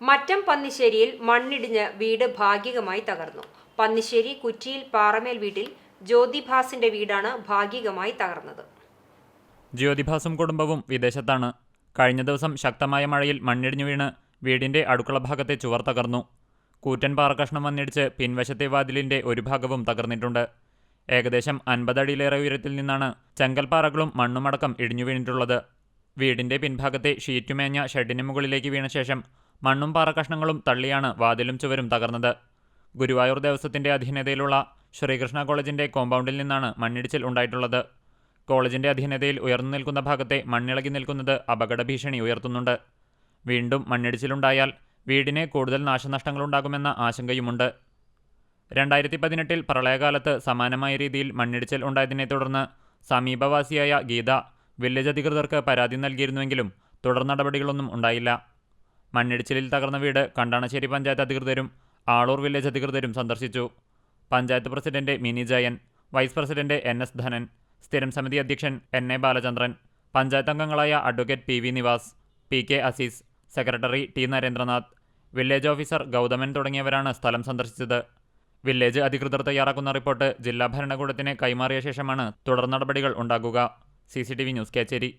മറ്റം പന്നിശ്ശേരിയിൽ മണ്ണിടിഞ്ഞ് വീട് ഭാഗികമായി തകർന്നു. പന്നിശ്ശേരി കുറ്റിയിൽ പാറമേൽ വീട്ടിൽ ജ്യോതിഭാസിന്റെ വീടാണ് ഭാഗികമായി തകർന്നത്. ജ്യോതിഭാസും കുടുംബവും വിദേശത്താണ്. കഴിഞ്ഞ ദിവസം ശക്തമായ മഴയിൽ മണ്ണിടിഞ്ഞു വീണ് വീടിന്റെ അടുക്കള ഭാഗത്തെ ചുവർ തകർന്നു. കൂറ്റൻ പാറകഷ്ണം വന്നിടിച്ച് പിൻവശത്തെ വാതിലിന്റെ ഒരു ഭാഗവും തകർന്നിട്ടുണ്ട്. ഏകദേശം അൻപതടിയിലേറെ ഉയരത്തിൽ നിന്നാണ് ചെങ്കൽപ്പാറകളും മണ്ണുമടക്കം ഇടിഞ്ഞു വീണിട്ടുള്ളത്. വീടിന്റെ പിൻഭാഗത്തെ ഷീറ്റുമേഞ്ഞ ഷെഡിന് മുകളിലേക്ക് വീണ ശേഷം മണ്ണും പാറക്കഷ്ണങ്ങളും തള്ളിയാണ് വാതിലും ചുവരും തകർന്നത്. ഗുരുവായൂർ ദേവസ്വത്തിന്റെ അധീനതയിലുള്ള ശ്രീകൃഷ്ണ കോളേജിന്റെ കോമ്പൗണ്ടിൽ നിന്നാണ് മണ്ണിടിച്ചിൽ ഉണ്ടായിട്ടുള്ളത്. കോളേജിന്റെ അധീനതയിൽ ഉയർന്നു നിൽക്കുന്ന ഭാഗത്തെ മണ്ണിളകി നിൽക്കുന്നത് അപകട ഭീഷണി ഉയർത്തുന്നുണ്ട്. വീണ്ടും മണ്ണിടിച്ചിലുണ്ടായാൽ വീടിന് കൂടുതൽ നാശനഷ്ടങ്ങളുണ്ടാകുമെന്ന ആശങ്കയുമുണ്ട്. രണ്ടായിരത്തി പതിനെട്ടിൽ പ്രളയകാലത്ത് സമാനമായ രീതിയിൽ മണ്ണിടിച്ചിൽ ഉണ്ടായതിനെ തുടർന്ന് സമീപവാസിയായ ഗീത വില്ലേജ് അധികൃതർക്ക് പരാതി നൽകിയിരുന്നുവെങ്കിലും തുടർ നടപടികളൊന്നും ഉണ്ടായില്ല. മണ്ണിടിച്ചിലിൽ തകർന്ന വീട് കണ്ടാണശ്ശേരി പഞ്ചായത്ത് അധികൃതരും ആളൂർ വില്ലേജ് അധികൃതരും സന്ദർശിച്ചു. Panchayat president Mini Jayan vice president N S Dhanan സ്ഥിരം സമിതി അധ്യക്ഷൻ എൻ എ ബാലചന്ദ്രൻ പഞ്ചായത്ത് അംഗങ്ങളായ advocate P V Nivas P K Azeez secretary T Narendranath village officer Gauthaman തുടങ്ങിയവരാണ് സ്ഥലം സന്ദർശിച്ചത്. വില്ലേജ് അധികൃതർ തയ്യാറാക്കുന്ന റിപ്പോർട്ട് ജില്ലാ ഭരണകൂടത്തിന് കൈമാറിയ ശേഷമാണ് തുടർ നടപടികൾ ഉണ്ടാകുക സി ന്യൂസ് കേച്ചേരി.